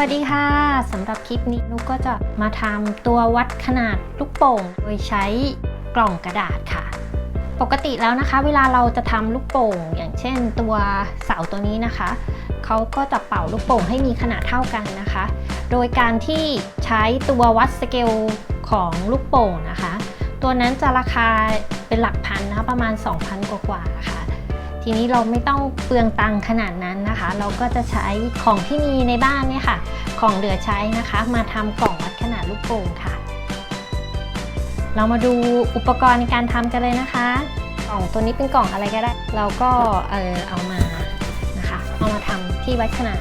วัสดีค่ะสำหรับคลิปนี้นุกก็จะมาทำตัววัดขนาดลูกโป่ง โดยใช้กล่องกระดาษค่ะ ปกติแล้วนะคะ เวลาเราจะทำลูกโป่ง อย่างเช่น ตัวเสาตัวนี้นะคะเขาก็จะเป่าลูกโป่งให้มีขนาดเท่ากันนะคะ โดยการที่ใช้ตัววัดสเกลของลูกโป่งนะคะ ตัวนั้นจะราคาเป็นหลักพันนะคะประมาณ 2,000 กว่าๆค่ะ ทีนี้เราไม่ต้องเปลืองตังค์ขนาดนั้นนะคะ เราก็จะใช้ของที่มีในบ้านเนี่ยค่ะ ของเหลือใช้นะคะ มาทำกล่องวัดขนาดลูกโป่งค่ะ เรามาดูอุปกรณ์ในการทำกันเลยนะคะ กล่องตัวนี้เป็นกล่องอะไรก็ได้ เราก็เออเอามานะคะ เอามาทำที่วัดขนาด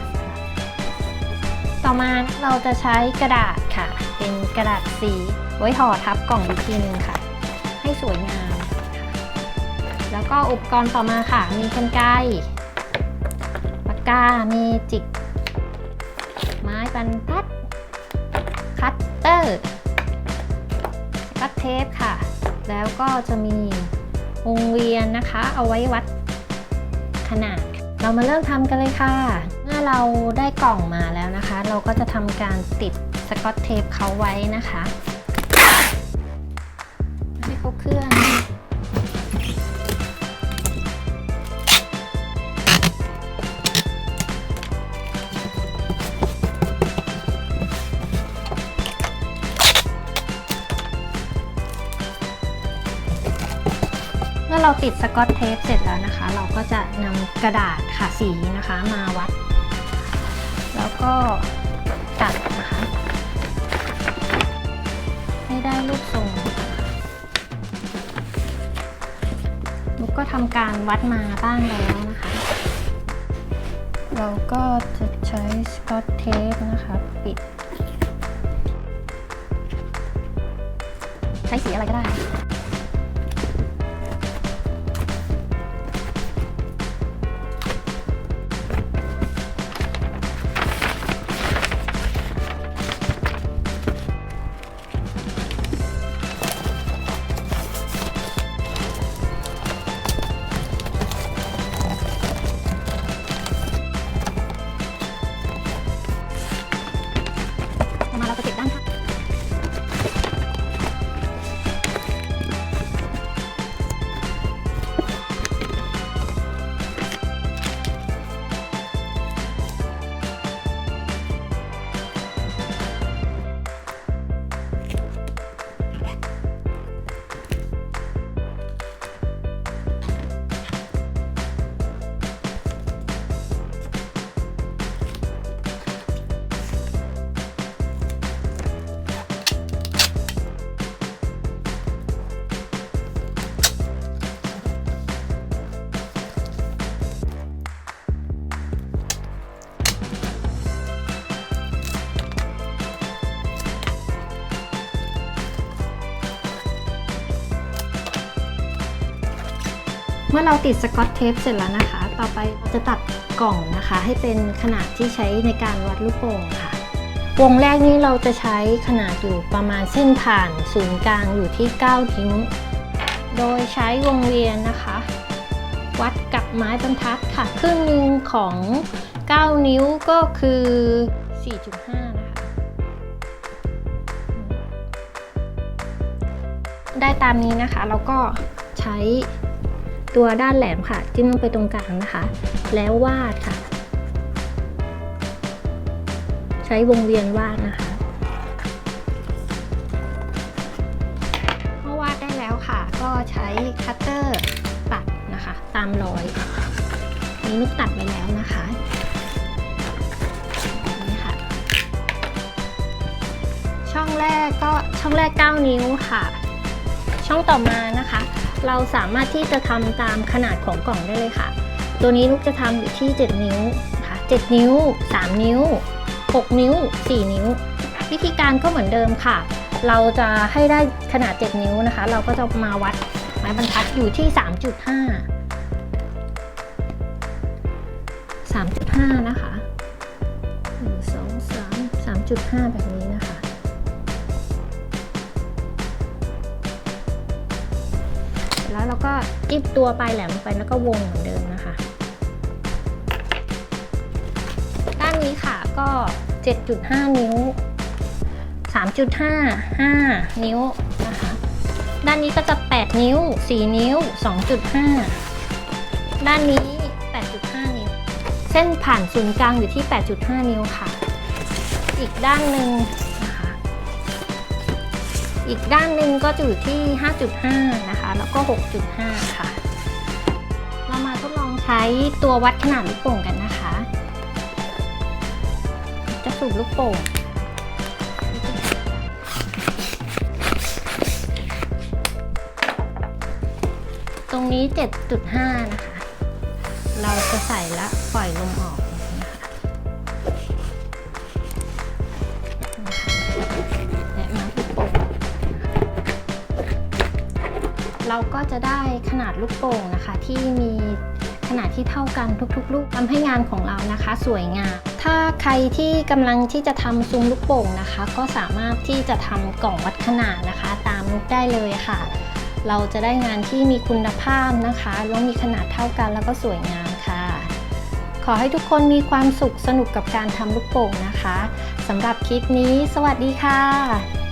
ต่อมาเราจะใช้กระดาษค่ะ เป็นกระดาษสีไว้ห่อทับกล่องอีกทีนึงค่ะ ให้สวยงาม แล้วก็อุปกรณ์ต่อมาค่ะ มีกรรไกรปากกา มีจิก ไม้บรรทัด คัตเตอร์ก็เทปค่ะ แล้วก็จะมีวงเวียนนะคะ เอาไว้วัดขนาด เรามาเริ่มทำกันเลยค่ะ เมื่อเราได้กล่องมาแล้วนะคะ เราก็จะทำการติดสกอตเทปเขาไว้นะคะ ให้เขาเคลื่อน มื่อเราติดสกอตเทปเสร็จแล้วนะคะ เราก็จะนำกระดาษค่ะสีนะคะมาวัด แล้วก็ตัดนะคะ ให้ได้รูปทรงนุกก็ทำการวัดมาบ้างแล้วนะคะ เราก็จะใช้สกอตเทปนะคะ ปิด ใช้สีอะไรก็ได้ มื่อเราติดสกอตเทปเสร็จแล้วนะคะ ต่อไปเราจะตัดกล่องนะคะ ให้เป็นขนาดที่ใช้ในการวัดลูกโป่งค่ะ วงแรกนี้เราจะใช้ขนาดอยู่ประมาณเส้นผ่านศูนย์กลางอยู่ที่ 9 นิ้ว โดยใช้วงเวียนนะคะ วัดกับไม้บรรทัดค่ะ ครึ่งหนึงของ 9 นิ้วก็คือ 4.5 นะคะ ได้ตามนี้นะคะแล้วก็ใช้ ตัวด้านแหลมค่ะ จิ้มลงไปตรงกลางนะคะ แล้ววาดค่ะ ใช้วงเวียนวาดนะคะเมื่อวาดได้แล้วค่ะ ก็ใช้คัตเตอร์ตัดนะคะ ตามรอยนี้นุกตัดไปแล้วนะคะนี่ค่ะช่องแรกก็ช่องแรก 9 นิ้วค่ะ ช่องต่อมานะคะ เราสามารถที่จะทำตามขนาดของกล่องได้เลยค่ะ ตัวนี้ลูกจะทำอยู่ที่ 7 นิ้วนะคะ7นิ้ว 3 นิ้ว 6 นิ้ว 4 นิ้ว วิธีการก็เหมือนเดิมค่ะ เราจะให้ได้ขนาด 7 นิ้วนะคะ เราก็จะมาวัดไม้บรรทัดอยู่ที่ 3.5 3.5 นะคะ 1 2 3 3.5 แบบนี้ แล้วเราก็จิ้มตัวปลายแหลมไปแล้วก็วงเหมือนเดิมนะคะ ด้านนี้ค่ะก็ 7.5 นิ้ว 3.5 5 นิ้วนะคะ ด้านนี้ก็จะ 8 นิ้ว 4 นิ้ว 2.5 ด้านนี้ 8.5 นิ้ว เส้นผ่านศูนย์กลางอยู่ที่ 8.5 นิ้วค่ะ อีกด้านหนึ่งนะคะ อีกด้านหนึ่งก็จะอยู่ที่ 5.5 นะคะ แล้วก็ 6.5 ค่ะ เรามาทดลองใช้ตัววัดขนาดลูกโป่งกันนะคะ จะสูบลูกโป่งตรงนี้ 7.5 นะคะ เราจะใส่และปล่อยลมออก เราก็จะได้ขนาดลูกโป่งนะคะ ที่มีขนาดที่เท่ากันทุกๆ ลูกทำให้งานของเรานะคะ สวยงาม ถ้าใครที่กำลังที่จะทำซุ้มลูกโป่งนะคะ ก็สามารถที่จะทำกล่องวัดขนาดนะคะ ตามนุกได้เลยค่ะ เราจะได้งานที่มีคุณภาพนะคะแล้วมีขนาดเท่ากันแล้วก็สวยงามค่ะ ขอให้ทุกคนมีความสุขสนุกกับการทำลูกโป่งนะคะสำหรับคลิปนี้ สวัสดีค่ะ